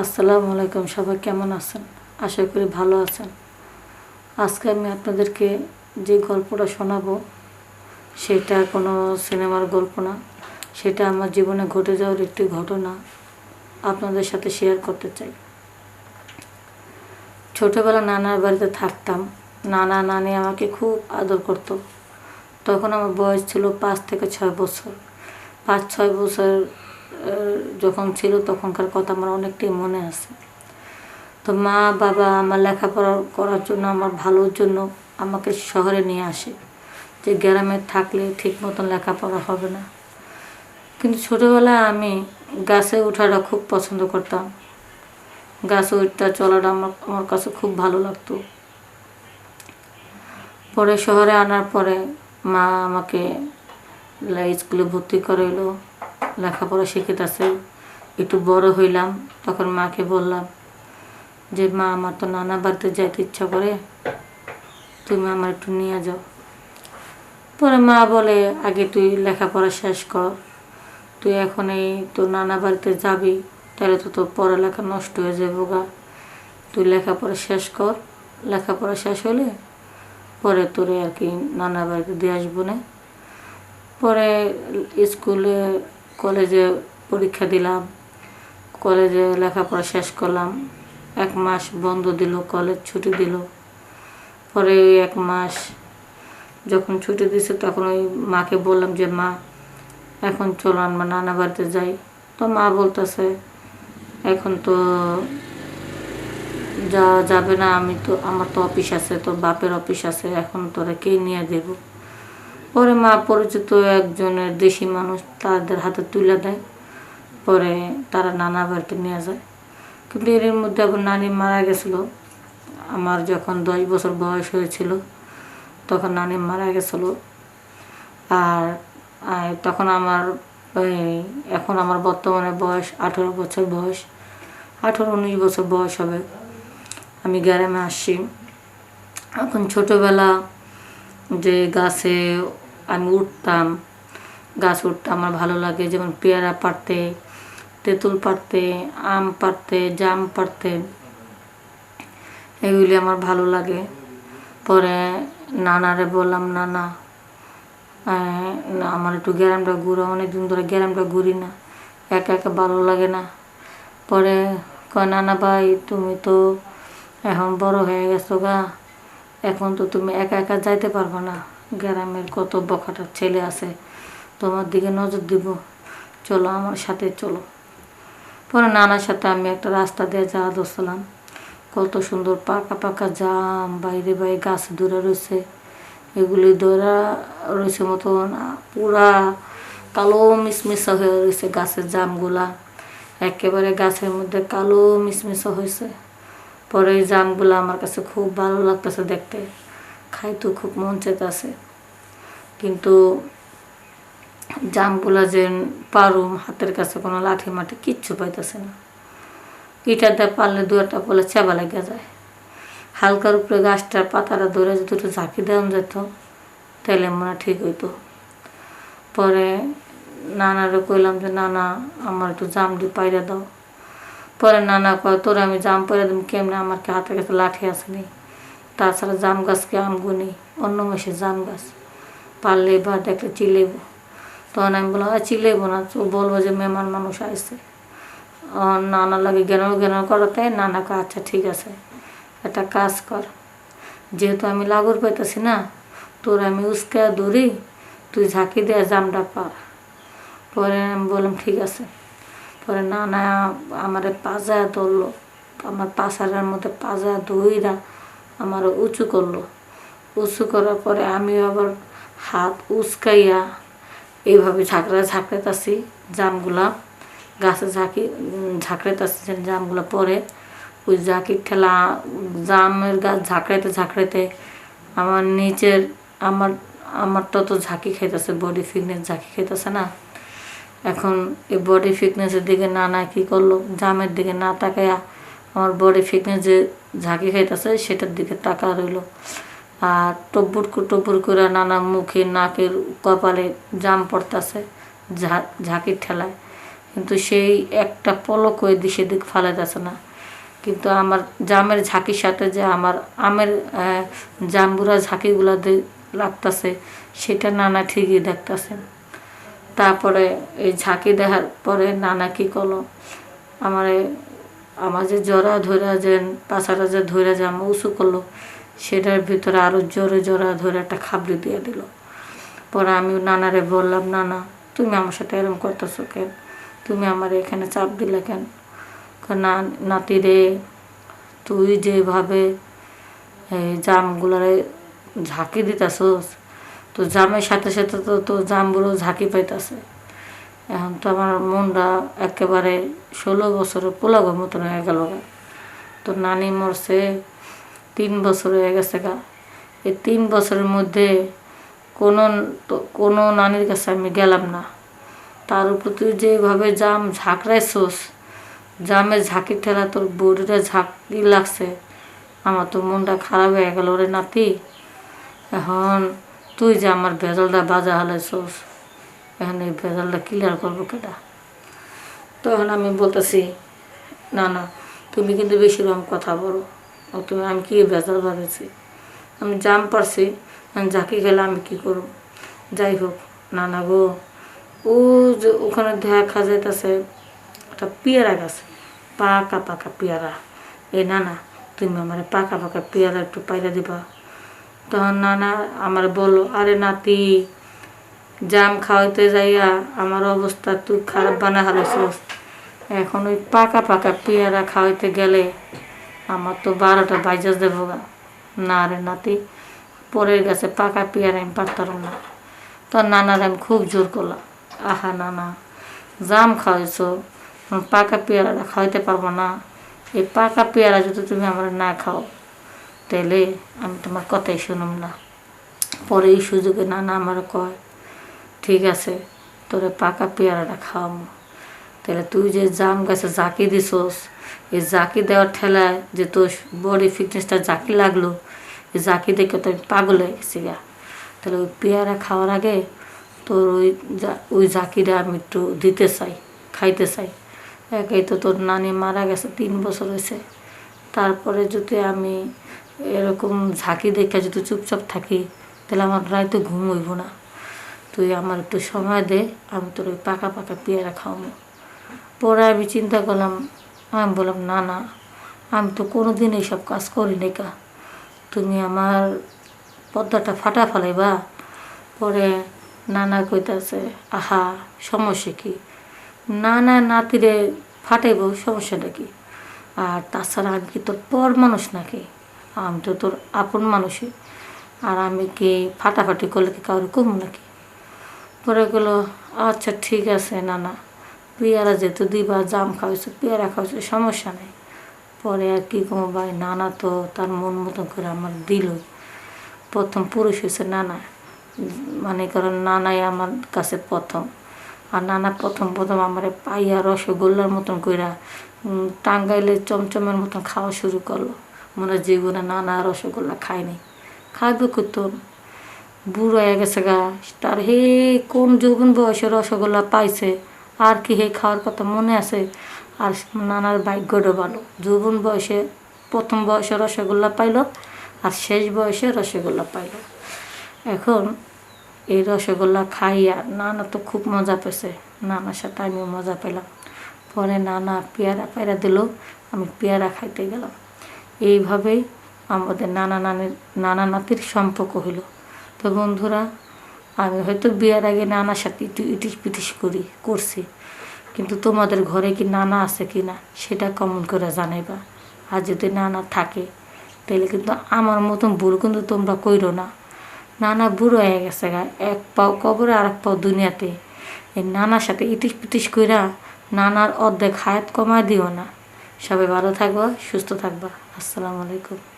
আসসালামু আলাইকুম, সবাই কেমন আছেন? আশা করি ভালো আছেন। আজকে আমি আপনাদেরকে যে গল্পটা শোনাবো, সেটা কোনো সিনেমার গল্প না। সেটা আমার জীবনে ঘটে যাওয়ার একটি ঘটনা আপনাদের সাথে শেয়ার করতে চাই। ছোটোবেলা নানার বাড়িতে থাকতাম। নানা নানি আমাকে খুব আদর করতো। তখন আমার বয়স ছিল পাঁচ থেকে ছয় বছর। পাঁচ ছয় বছর যখন ছিল তখনকার কথা আমার অনেকটাই মনে আছে। তো মা, বাবা আমার লেখাপড়া করার জন্য, আমার ভালোর জন্য আমাকে শহরে নিয়ে আসে। যে গ্রামে থাকলে ঠিক মতন লেখাপড়া হবে না। কিন্তু ছোটোবেলায় আমি গাছে ওঠাটা খুব পছন্দ করতাম। গাছে উঠতে চলাটা আমার আমার কাছে খুব ভালো লাগতো। পরে শহরে আনার পরে মা আমাকে স্কুলে ভর্তি করাইলো। লেখাপড়া শিখিতেছে একটু বড় হইলাম, তখন মাকে বললাম যে, মা, আমার তো নানা বাড়িতে যাইতে ইচ্ছা করে। তুমি আমার একটু নিয়ে যাও। পরে মা বলে, আগে তুই লেখাপড়া শেষ কর। তুই এখন এই তোর নানা বাড়িতে যাবি, তাহলে তো তোর পড়ালেখা নষ্ট হয়ে যাব গা। তুই লেখাপড়া শেষ কর। লেখাপড়া শেষ হলে পরে তোরে আর কি নানা বাড়িতে দিয়ে আসব না। পরে স্কুলে কলেজে পরীক্ষা দিলাম, কলেজে লেখাপড়া শেষ করলাম, এক মাস বন্ধ দিল, কলেজ ছুটি দিল। পরে ওই এক মাস যখন ছুটি দিছে, তখন ওই মাকে বললাম যে, মা, এখন চলো আমরা নানা বাড়িতে যাই। তো মা বলতেছে, এখন তো যা যাবে না, আমি তো, আমার তো অফিস আছে, তোর বাপের অফিস আছে, এখন তোরা কে নিয়ে দেব পরে মা পরিচিত একজনের দেশি মানুষ তাদের হাতে তুলে দেয়। পরে তারা নানা বাড়িতে নিয়ে যায়। কিন্তু এর মধ্যে আবার নানি মারা গেছিল। আমার যখন দশ বছর বয়স হয়েছিল, তখন নানি মারা গেছিল। আর তখন আমার এখন আমার বর্তমানে বয়স আঠেরো বছর বয়স। আঠেরো উনিশ বছর বয়স হবে। আমি গ্রামে আসছি। এখন ছোটোবেলা যে গাছে আমি উঠতাম, গাছ উঠতে আমার ভালো লাগে, যেমন পেয়ারা পাড়তে, তেঁতুল পাড়তে, আম পাড়তে, জাম পাড়তে, এগুলি আমার ভালো লাগে। পরে নানারে বললাম, নানা আমার একটু গ্যারামটা ঘুরো, অনেকদিন ধরে গ্যারামটা ঘুরি না, একা একা ভালো লাগে না। পরে কয়, নানা ভাই, তুমি তো এখন বড় হয়ে গেছো গা, এখন তো তুমি একা একা যাইতে পারবে না। গ্রামের কত বখাটার ছেলে আছে। তোমার দিকে নজর দিব। চলো আমার সাথে চলো। পরে নানার সাথে আমি একটা রাস্তা দিয়ে যাওয়া দোসলাম কত সুন্দর পাকা পাকা জাম, বাইরে বাইরে গাছ দূরে রয়েছে। এগুলি দৌড়া রয়েছে মতন, পুরা কালো মিসমিসা হয়ে রয়েছে গাছের জামগুলা। একেবারে গাছের মধ্যে কালো মিসমিসা হয়েছে। পরে এই জামগুলো আমার কাছে খুব ভালো লাগতেছে দেখতে। খাইতেও খুব মন চেতেছে কিন্তু জামগুলা যে পারুম, হাতের কাছে কোনো লাঠি মাঠি কিচ্ছু পাইতেছে না। ইটা দিয়ে পারলে দু একটা বলে চেবা লেগে যায়। হালকার উপরে গাছটার পাতাটা ধরে যদি ঝাঁকি দেওয়া যেত তাহলে মনে ঠিক হইতো। পরে নানারে কইলাম যে, নানা, আমার একটু জাম দিয়ে পাইরে দাও। পরে নানা কয়, তোর আমি জাম পাইরে দিম, কেমনে? আমার কি হাতে কাছে লাঠি আসেনি তাছাড়া জাম গাছকে আম গুনি অন্য মাসে জাম গাছ। পারলে বা দেখলে চিলেব। তখন আমি বললাম, "আরে চিলেব না তো বলব যে মেহমান মানুষ আসছে নানা লাগে জ্ঞান জ্ঞান করাতে নানা কয় আচ্ছা ঠিক আছে, একটা কাজ কর। যেহেতু আমি লাগর পাইতেছি না, তোর আমি উস্কা ধরি, তুই ঝাঁকি দিয়ে জামটা পার। পরে আমি বললাম, ঠিক আছে। পরে নানা আমার পাজা ধরলো। আমার পাশারের মধ্যে পাজা ধইরা আমার উঁচু করল। উঁচু করার পরে আমি আবার হাত উস্কাইয়া এইভাবে ঝাঁকড়া ঝাঁকড়াইতাছি জামগুলা, গাছে ঝাঁকি ঝাঁকড়াইতাছি যে জামগুলা পরে। ওই ঝাঁকির ঠেলা, জামের গাছ ঝাঁকড়াইতে ঝাঁকড়াইতে আমার নিচের, আমার আমারটা তো ঝাঁকি খাইতেছে বডি ফিটনেস ঝাঁকি খাইতেছে না। এখন এই বডি ফিটনেসের দিকে না না কী করল, জামের দিকে না তাকাইয়া আমার বডি ফিটনেস যে ঝাঁকি খাইতেছে সেটার দিকে তাকা রইল। আর টব্বুর টব্বুর করে নানা মুখে নাকের কপালে জাম পড়তেছে ঝাঁকির ঠেলায়। কিন্তু সেই একটা পলক ওই দিকে দিক ফালাইতেছে না। কিন্তু আমার জামের ঝাঁকির সাথে যে আমার আমের আহ, জাম্বুরা ঝাঁকিগুলো লাগতেছে সেটা নানা ঠিকই দেখতেছেন তারপরে এই ঝাঁকি দেখার পরে নানা কি করল? আমার আমার যে জরা ধরে যে পাছাটা যে ধরে যে আমার উঁচু করল, সেটার ভিতরে আরও জোরে জোরা ধরে একটা খাবড়ি দিয়ে দিল। পরে আমি নানারে বললাম, নানা, তুমি আমার সাথে এরকম করতেছো কেন? তুমি আমার এখানে চাপ দিলে কেন? না, নাতি রে, তুই যেভাবে এই জামগুলারে ঝাঁকি দিতেছোস, তো জামের সাথে সাথে তো তো জামগুলো ঝাঁকি পাইতেছে। এখন তো আমার মনটা একেবারে ষোলো বছরের পোলাগো মতন হয়ে গেল গা। তো নানি মরছে, তিন বছর হয়ে গেছে গা। এই তিন বছরের মধ্যে কোনো কোনো নানির কাছে আমি গেলাম না। তার উপর তুই যেভাবে জাম ঝাঁকড়াইছোস জামের ঝাঁকি ঠেলা তোর বডিটা ঝাঁকি লাগছে, আমার তো মনটা খারাপ হয়ে গেল রে নাতি। এখন তুই যে আমার ভেজালটা বাজা হালাইছোস। এখন এই ভেজালটা ক্লিয়ার করব কেটা তখন আমি বলতেছি, না না, তুমি কিন্তু বেশি রকম কথা বলো। ও তুমি, আমি কি ভেজাল বাড়েছি আমি জাম পারছি ঝাঁকি খেলে আমি কি করব? যাই হোক না না গো, ও যে ওখানে দেখা যাইতেছে, একটা পেয়ারা গাছ, পাকা পাকা পেয়ারা। এই না না তুমি আমার পাকা পাকা পেয়ারা একটু পাইরা দিবা। তখন নানা আমার বলল, আরে নাতি জাম খাওয়াইতে যাইয়া আমার অবস্থা তুই খারাপ বানা হারাইছিস এখন ওই পাকা পাকা পেয়ারা খাওয়াইতে গেলে আমার তো বারোটা বাইজাস দেবো না রে নাতি, পরের গাছে পাকা পেয়ারা আমি পারতাম না। তো নানার আমি খুব জোর করলাম। আহা নানা, জাম খাওয়াইছো পাকা পেয়ারাটা খাওয়াইতে পারব না। এই পাকা পেয়ারা যদি তুমি আমার না খাও তাহলে আমি তোমার কথাই শুনুম না। পরে এই সুযোগে নানা আমার কয় ঠিক আছে, তোরে পাকা পেয়ারাটা খাওয়াবো। তাহলে তুই যে জাম গাছে জাকি দিছোস, এই জাকি দেওয়ার ঠেলায় যে তোর বডি ফিটনেসটা জাকি লাগল, এই জাকি দেখে তো আমি পাগল হয়ে গেছি গা। তাহলে ওই পেয়ারা খাওয়ার আগে তোর ওই ওই জাকিটা আমি একটু দিতে চাই, খাইতে চাই। একাই তো তোর নানি মারা গেছে, তিন বছর হয়েছে। তারপরে যদি আমি এরকম ঝাঁকি দেখে যদি চুপচাপ থাকি, তাহলে আমার রাইতে ঘুম হইব না। তুই আমার একটু সময় দে, আমি তোর ওই পাকা পাকা পেয়ারা খাওয়াবো। পরে আমি চিন্তা করলাম, আমি বললাম, না না, আমি তো কোনো দিন এইসব কাজ করি নাই কা। তুমি আমার পর্দাটা ফাটা ফেলাইবা। পরে নানা কইতাছে, আহা, সমস্যা কি? নানা নাতিরে ফাটাইব, সমস্যাটা কি? আর তাছাড়া আমি কি তোর পর মানুষ নাকি? আমি তো তোর আপন মানুষই। আর আমি কি ফাটাফাটি করলে কি কাউরে কম নাকি? পরে গেলো আচ্ছা ঠিক আছে না না পেয়ারা যেহেতু দিবা, জাম খাওয়াইছো, পেয়ারা খাওয়াইছো, সমস্যা নেই। পরে আর কি কমো ভাই, নানা তো তার মন মতন করে আমার দিল। প্রথম পুরুষ হয়েছে নানা। মানে কারণ নানাই আমার কাছে প্রথম। আর নানা প্রথম প্রথম আমার পাইয়া রসগোল্লার মতন কইরা টাঙ্গাইলে চমচমের মতন খাওয়া শুরু করল। মনে জীবনে নানা রসগোল্লা খায়নি। খাইবে করতো বুড়ো হয়ে গেছে গা। তার হে, কোন যৌবন বয়সে রসগোল্লা পাইছে? আর কি হে খাওয়ার কথা মনে আছে? আর নানার ভাগ্যটা ভালো। যৌবন বয়সে, প্রথম বয়সে রসগোল্লা পাইলো, আর শেষ বয়সে রসগোল্লা পাইলো। এখন এই রসগোল্লা খাইয়া নানা তো খুব মজা পেয়েছে। নানার সাথে আমিও মজা পেলাম। পরে নানা পেয়ারা পেয়ারা দিল, আমি পেয়ারা খাইতে গেলাম। এইভাবেই আমাদের নানা নানির, নানা নাতির সম্পর্ক হলো তো বন্ধুরা, আমি হয়তো বিয়ের আগে নানার সাথে একটু ইটিস পিটিস করি, করছি। কিন্তু তোমাদের ঘরে কি নানা আছে কি না, সেটা কমন করে জানাইবা। আর যদি নানা থাকে তাহলে কিন্তু আমার মতন ভুল কিন্তু তোমরা কইরো না। নানা বুড়ো হয়ে গেছে গা, এক পাও কবরে আর এক পাও দুনিয়াতে। এই নানার সাথে ইটিস পিটিস কইরা নানার অর্ধেক হায়াত কমায় দিও না। সবাই ভালো থাকবা, সুস্থ থাকবা। আসসালামু আলাইকুম।